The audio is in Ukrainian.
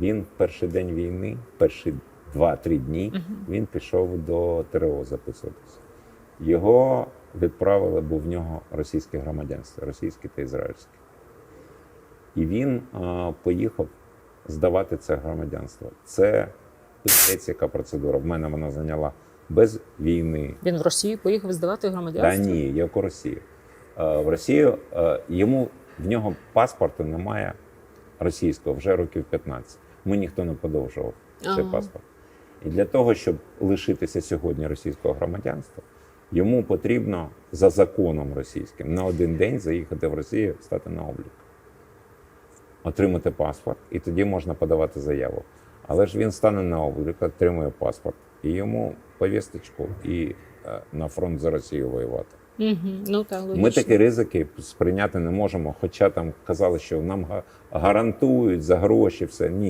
Він перший день війни, перші 2-3 дні, він пішов до ТРО записуватися. Його відправили, бо в нього російське громадянство, російське та ізраїльське. І він а, поїхав здавати це громадянство. Це яка процедура. В мене вона зайняла без війни. Він в Росію поїхав здавати Та ні, як у Росії. Е, В Росію е, йому в нього паспорту немає російського вже років 15. Ми ніхто не подовжував цей паспорт. І для того, щоб лишитися сьогодні російського громадянства, йому потрібно за законом російським на один день заїхати в Росію, стати на облік, отримати паспорт, і тоді можна подавати заяву. Але ж він стане на облік, отримує паспорт, і йому повісточку і е, на фронт за Росію воювати. Угу. Ну логічно. Ми такі ризики сприйняти не можемо. Хоча там казали, що нам гарантують за гроші все. Ні.